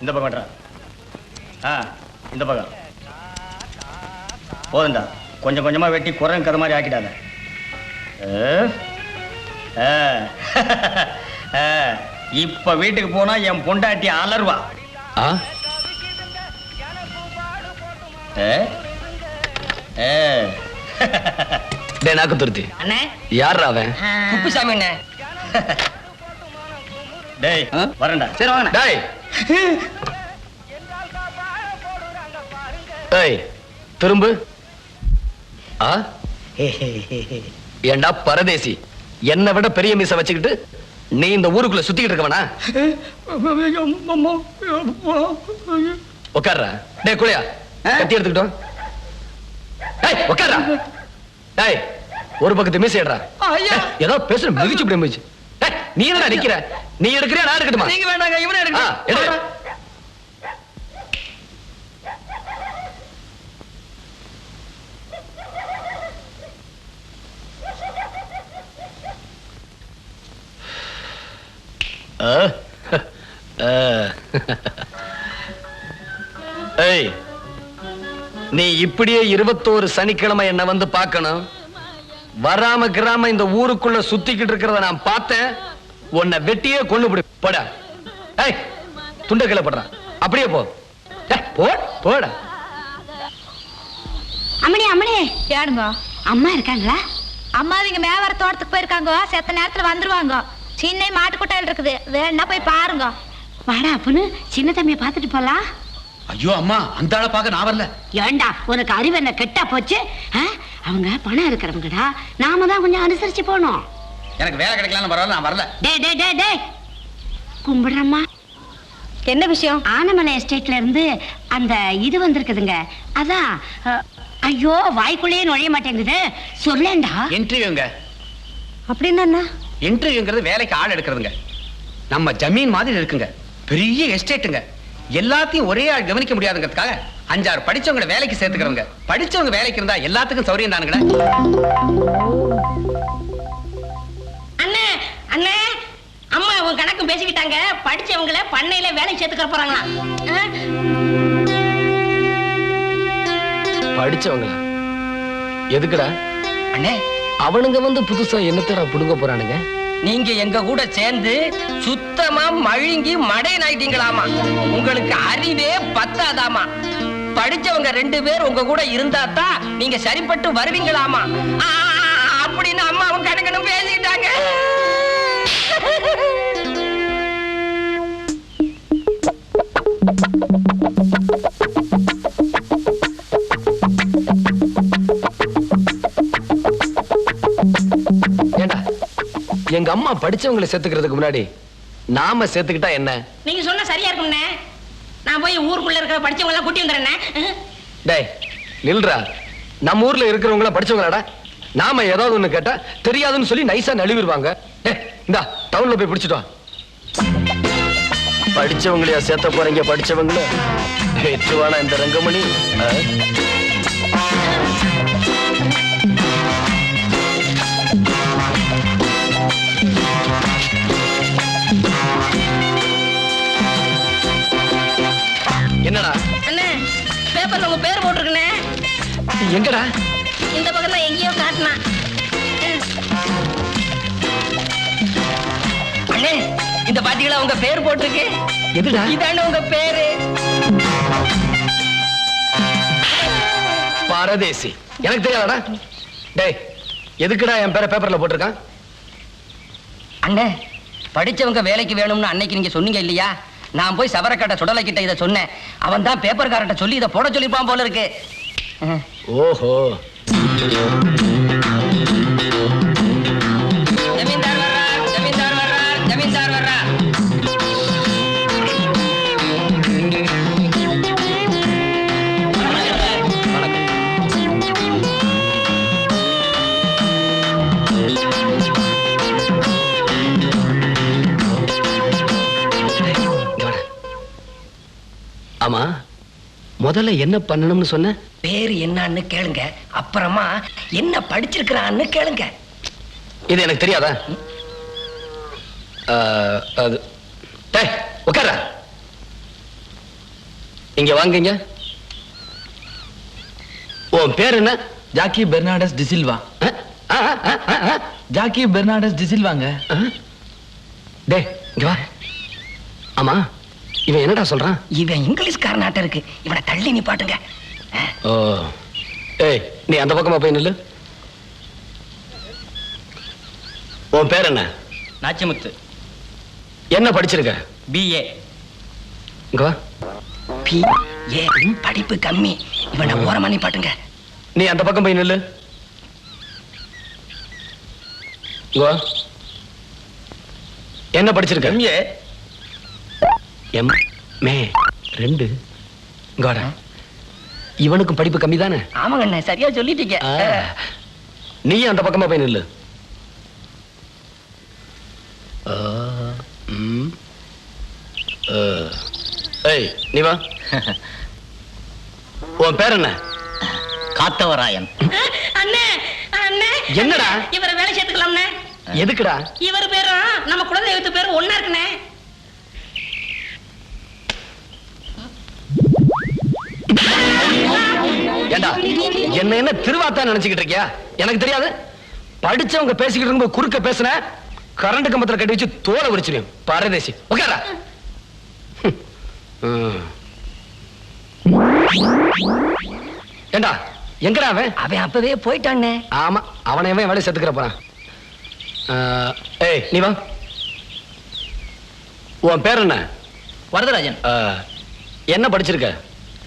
இந்த பக்கம் வெட்டுறா. ஆ இந்த பக்கம். போதும்டா. கொஞ்சம் கொஞ்சமா வெட்டி குரங்கு கதை மாதிரி ஆக்கிட்டாங்க. இப்ப வீட்டுக்கு போனா என் பொண்டாட்டி அலர்வா நாக்கு துருத்தி அண்ணே. யார் அவன்? குப்புசாமி அண்ணே. டேய் ஆ? வரேன்டா. சரி வாங்க டேய் திரும்பு. ஆ? ஏண்டா பரதேசி என்னை விட பெரிய மீச வச்சுக்கிட்டு நீ இந்த ஊருக்குள்ள சுத்திக்கிட்டு இருக்கவனா? உட்கார்றா டேய் குளியா? கத்தி எடுத்துக்கிட்டோம். உட்கார்றா டேய் ஒரு பக்கத்து மீசை எடுறா ஐயா. டேய், ஏதோ பேசுற மிதிச்சு இப்படி மிதிச்சு. நீ என்ன நிக்கிற நீ எடுக்கிறியா நான் எடுக்கட்டுமா நீங்க வேண்டாங்க இவனே ஆ, எடு. எடுக்க ஆ? ஆ. ஏய் நீ இப்படியே இருபத்தோரு சனிக்கிழமை என்ன வந்து பார்க்கணும் வராம கிராம இந்த ஊருக்குள்ள சுத்திக்கிட்டு இருக்கிறத நான் பார்த்தேன் உன்னை வெட்டியே கொண்டு போடு போடா. ஏய் துண்ட கிளப்படுறான் அப்படியே போ. போ போடா. அம்மணி அம்மணி. ஏனுங்க அம்மா இருக்காங்களா? அம்மா இங்க மேவர தோட்டத்துக்கு போயிருக்காங்க. செத்த நேரத்துல வந்துருவாங்க. சின்ன மாட்டுக்கொட்டையில் இருக்குது. வேணா போய் பாருங்க. வாடா அப்புன்னு சின்ன தம்பியை பார்த்துட்டு போலாம். ஐயோ அம்மா அந்த ஆளை பார்க்க நான் வரல. ஏண்டா உனக்கு அறிவு என்ன கெட்டா போச்சு? அவங்க பணம் இருக்கிறவங்கடா. நாம தான் கொஞ்சம் அனுசரிச்சு போனோம் எனக்கு வேலை கிடைக்கலாம்னு பரவாயில்ல நான் வரல. டே டே டே டே கும்பிடுறம்மா. என்ன விஷயம்? ஆனமலை எஸ்டேட்ல இருந்து அந்த இது வந்திருக்குதுங்க. அதான் ஐயோ வாய்க்குள்ளேயே நுழைய மாட்டேங்குது. சொல்லேன்டா இன்டர்வியூங்க அப்படின்னு என்ன இன்டர்வியூங்கிறது வேலைக்கு ஆள் எடுக்கிறதுங்க. நம்ம ஜமீன் மாதிரி இருக்குங்க. பெரிய எஸ்டேட்டுங்க. எல்லாத்தையும் ஒரே ஆள் கவனிக்க முடியாதுங்கிறதுக்காக அஞ்சாறு படிச்சவங்களை வேலைக்கு சேர்த்துக்கிறவங்க. படிச்சவங்க வேலைக்கு இருந்தா எல்லாத்துக்கும் சௌரியம் தானுங்களே பேசிக்கிட்டாங்க படிச்சவங்கள பண்ணையில வேலைக்கு சேர்த்துக்க போறாங்களா? படிச்சவங்களா? எதுக்குடா? அண்ணே. அவனுங்க வந்து புதுசா என்னத்தடா புடுங்க போறானுங்க? நீங்க எங்க கூட சேர்ந்து சுத்தமா மழுங்கி மடையன் ஆயிட்டீங்களாமா? உங்களுக்கு அறிவே பத்தாதாமா? படிச்சவங்க ரெண்டு பேர் உங்க கூட இருந்தா தான் நீங்க சரிப்பட்டு வருவீங்களாமா? அப்படின்னு அம்மாவும் கணக்கணும் பேசிக்கிட்டாங்க. அம்மா படிச்சவங்களை சேர்த்துக்கிறதுக்கு முன்னாடி நாம சேர்த்துக்கிட்டா என்ன? நீங்க சொன்னா சரியா இருக்கும்ண்ணே நான் போய் ஊருக்குள்ள இருக்கிற படிச்சவங்க எல்லாம் கூட்டி வந்துடுறேண்ணே டேய் நில்றா. நம்ம ஊர்ல இருக்கிறவங்கள படிச்சவங்களாடா. நாம ஏதாவது ஒண்ணு கேட்டா தெரியாதுன்னு சொல்லி நைஸா நழுவிடுவாங்க. இந்தா டவுன்ல போய் பிடிச்சிட்டு படிச்சவங்களையா சேர்த்த போறீங்க படிச்சவங்கள? வெற்றுவானா இந்த ரங்கமணி? எங்கடா? இந்த பக்கம் தான் எங்கேயோ காட்டினா. அண்ணே இந்த பாத்தீங்களா உங்க பேர் போட்டிருக்கு? எதுடா? இதானே உங்க பேரு? பாரதேசி. எனக்கு தெரியாதடா? டேய் எதுக்குடா என் பேரை பேப்பர்ல போட்டிருக்கான்? அண்ணே படிச்சவங்க வேலைக்கு வேணும்னு அன்னைக்கு நீங்க சொன்னீங்க இல்லையா? நான் போய் சவரக்கட்ட சுடலை கிட்ட இதை சொன்னேன். அவன் தான் பேப்பர்காரட்ட சொல்லி இதை போட சொல்லிப்பான் போல இருக்கு. ஓஹோ. முதல்ல என்ன பண்ணணும்னு சொன்ன? பேரு என்னன்னு கேளுங்க. அப்புறமா என்ன படிச்சிருக்கிறான்னு கேளுங்க. இது எனக்கு தெரியாதா? அது டேய் உட்கார இங்க வாங்குங்க. உன் பேர் என்ன? ஜாக்கி பெர்னாடஸ் டிசில்வா. ஜாக்கி பெர்னாடஸ் டிசில்வாங்க? டேய் இங்க வா. ஆமா இவன் என்னடா சொல்றான்? இவன் இங்கிலீஷ்காரனாட்ட இருக்கு. இவனை தள்ளி நிப்பாட்டுங்க. ஓ. ஏய் நீ அந்த பக்கமா போய் நில்லு. உன் பேர் என்ன? நாச்சிமுத்து. என்ன படிச்சிருக்க? பிஏ இங்க வா. பி ஏ படிப்பு கம்மி. இவனை ஓரமா நிப்பாட்டுங்க. நீ அந்த பக்கம் போய் நில்லு. இங்க வா. என்ன படிச்சிருக்க? எம்ஏ எம் மே ரெண்டு. இங்க வாடா. இவனுக்கும் படிப்பு கம்மி தானே ஆமாங்க அண்ணே சரியா சொல்லிட்டீங்க. நீ அந்த பக்கமா போய் நில்லு. ஏய் நீ வா. உன் பேர் என்ன? காத்தவராயன். அண்ணே அண்ணே. என்னடா? இவரை வேலை சேர்த்துக்கலாம்ண்ணே. எதுக்குடா? இவர் பேரும் நம்ம குலதெய்வத்து பேரும் ஒன்னா இருக்குண்ணே. ஏண்டா என்ன என்ன திருவாத்தா நினைச்சுக்கிட்டு இருக்கியா? எனக்கு தெரியாது. படிச்சவங்க பேசிக்கிட்டு இருக்கும்போது குறுக்க பேசுன கரண்ட் கம்பத்துல கட்டி வச்சு தோலை உரிச்சிடும் பரதேசி. உட்காரா ஏண்டா எங்கடா அவன்? அவன் அப்பவே போயிட்டானே. ஆமா அவனை அவன் வேலை செத்துக்கிற போறான். ஏய் நீ வா. உன் பேர் என்ன? வரதராஜன். என்ன படிச்சிருக்க?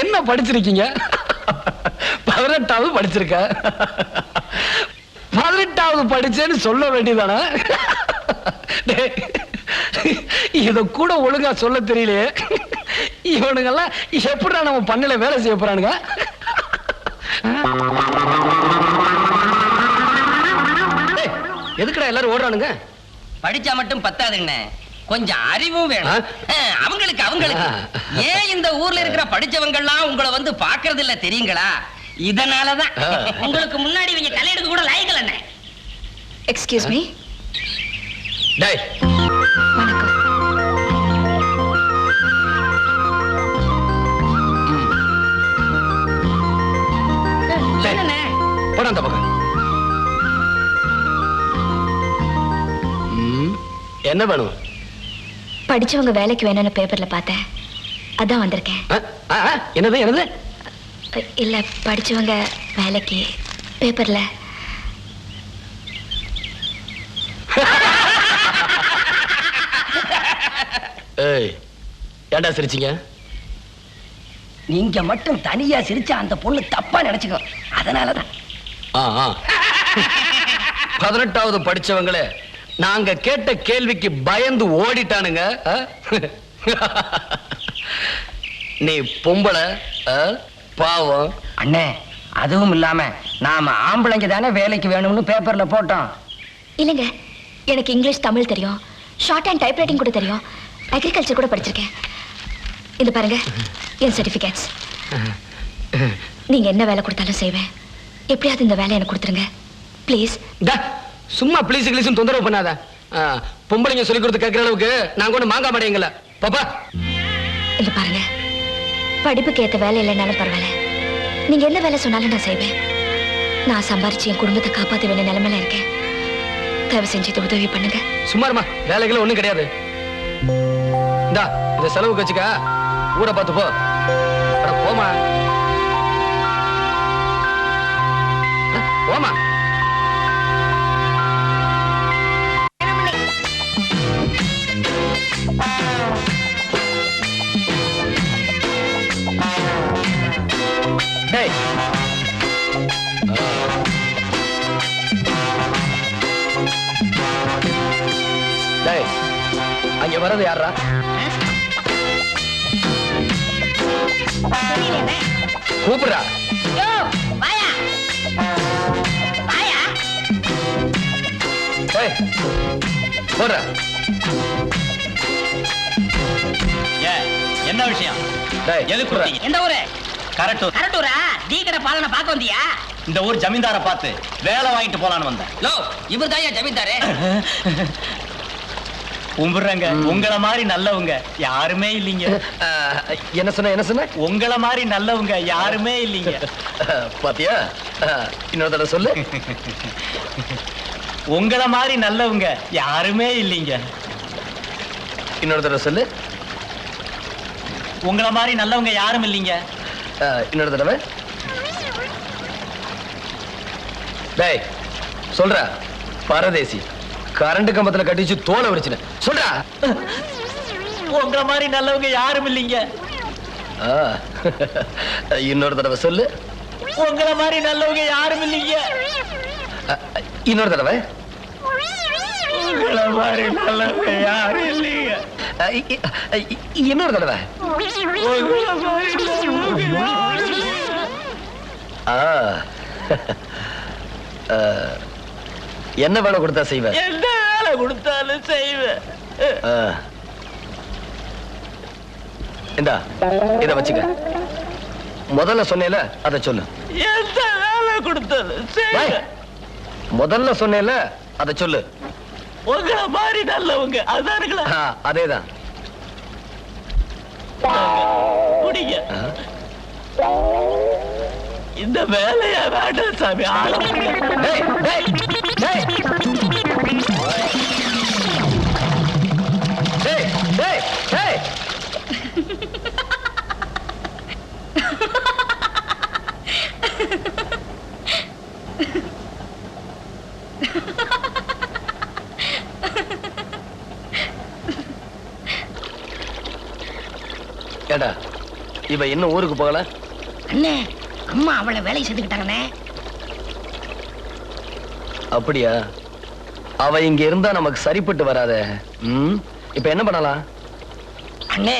என்ன படிச்சிருக்கீங்க? பதினெட்டாவது படிச்சிருக்க. பதினெட்டாவது படிச்சேன்னு சொல்ல வேண்டியதானே டேய், இத கூட ஒழுங்கா சொல்ல தெரியலையே. இவனுங்கெல்லாம் எப்படிடா நம்ம பண்ணல வேலை செய்ய போறானுங்க? டேய், எதுக்குடா எல்லாரும் ஓடுறானுங்க? படிச்சா மட்டும் பத்தாதுங்கண்ணே. கொஞ்சம் அறிவும் வேணும். அவங்களுக்கு அவங்களுக்கு. ஏன் இந்த ஊர்ல இருக்கிற படிச்சவங்க எல்லாம் உங்களை வந்து பாக்குறது இல்ல தெரியுங்களா? இதனாலதான். உங்களுக்கு முன்னாடி இவங்க தலையெடுக்க கூட லாய்க்கல அண்ணே எக்ஸ்கியூஸ் மீ டேய். வணக்கம். போடா அந்த பக்கம். என்ன வேணும்? படிச்சவங்க வேலைக்கு வேணும்னு பேப்பர்ல பார்த்தேன். அதான் வந்திருக்கேன். என்னது என்னது? இல்ல படிச்சவங்க வேலைக்கு பேப்பர்ல ஏய் ஏன்டா சிரிச்சீங்க? நீங்க மட்டும் தனியா சிரிச்சா அந்த பொண்ணு தப்பா நினைச்சுக்கோ. அதனாலதான். பதினெட்டாவது படிச்சவங்களே நாங்க கேட்ட கேள்விக்கு பயந்து ஓடிட்டானுங்க ஆ? நீ பொம்பளை ஆ? பாவம். அண்ணே அதுவும் இல்லாம நாம ஆம்பளைங்க தானே வேலைக்கு வேணும்னு பேப்பர்ல போட்டோம். இல்லைங்க எனக்கு இங்கிலீஷ் தமிழ் தெரியும். ஷார்ட் அண்ட் டைப்ரைட்டிங் கூட தெரியும். அக்ரிகல்ச்சர் கூட படிச்சிருக்கேன். இது பாருங்க என் சர்டிஃபிகேட்ஸ் நீங்க என்ன வேலை கொடுத்தாலும் செய்வேன். எப்படியாவது இந்த வேலையை எனக்கு கொடுத்துருங்க. ப்ளீஸ் டா, சும்மா பிளீஸ் கிளீஸும் தொந்தரவு பண்ணாத. பொம்பளைங்க சொல்லி கொடுத்து கேட்கிற அளவுக்கு நாங்க ஒண்ணு மாங்க மாட்டேங்கல பாப்பா. இல்ல பாருங்க. படிப்புக்கு ஏத்த வேலை இல்லைனாலும் பரவாயில்ல. நீங்க என்ன வேலை சொன்னாலும் நான் செய்வேன். நான் சம்பாரிச்சு என் குடும்பத்தை காப்பாத்த வேண்டிய நிலைமையில இருக்கேன். தயவு செஞ்சு உதவி பண்ணுங்க. சும்மாருமா வேலைகள் ஒண்ணும் கிடையாது. இந்தா இந்த செலவுக்கு வச்சுக்க ஊரை பார்த்து போமா போமா வர்றது யாரா. கூப்பிடுறா. போடுறா. என்ன விஷயம்? எந்த ஊரு? கரெக்ட் கரட்டூரா? டீ கடை பாலனை பார்க்க வந்தியா? இந்த ஊர் ஜமீன்தாரை பார்த்து வேலை வாங்கிட்டு போலான்னு வந்தேன். லோ இவர் தான் ஜமீன்தாரு. கும்பிடுறேங்க. உங்கள மாதிரி நல்லவங்க யாருமே இல்லைங்க. என்ன சொன்ன என்ன சொன்ன? உங்கள மாதிரி நல்லவங்க யாருமே இல்லைங்க. பாத்தியா? இன்னொரு தடவை சொல்லு. உங்கள மாதிரி நல்லவங்க யாருமே இல்லைங்க. இன்னொரு தடவை சொல்லு. உங்கள மாதிரி நல்லவங்க யாரும் இல்லைங்க. இன்னொரு தடவை. டேய் சொல்றா. பரதேசி. கரண்ட் கம்பத்துல கட்டிச்சு தோலை உரிச்சுன சொல்றா? உங்கள மாதிரி நல்லவங்க யாரும் இல்லைங்க. இன்னொரு தடவை சொல்லு. உங்கள மாதிரி நல்லவங்க யாரும் இல்லைங்க. இன்னொரு தடவை. உங்கள மாதிரி நல்லவங்க யாரும் இல்லைங்க. இன்னொரு தடவை. என்ன வேலை கொடுத்தா செய்வேன் கொடுத்தாலும் செய்வேன். இந்தா இத வச்சுக்க. முதல்ல சொன்னேல அத சொல்லு. எந்த வேலை செய்வேன். முதல்ல சொன்னேல அத சொல்லு. உங்கள மாதிரி நல்லவங்க அதானுங்களா? அதேதான். குடிங்க. இந்த வேலையா வேண்டாம் சாமி ஆளுங்க ஏடா இவ இன்னும் ஊருக்கு போகல? அண்ணே அம்மா அவளை வேலையை செஞ்சுக்கிட்டாங்கண்ணே. அப்படியா? அவ இங்க இருந்தா நமக்கு சரிப்பட்டு வராதே. ம்? இப்ப என்ன பண்ணலாம்? அண்ணே.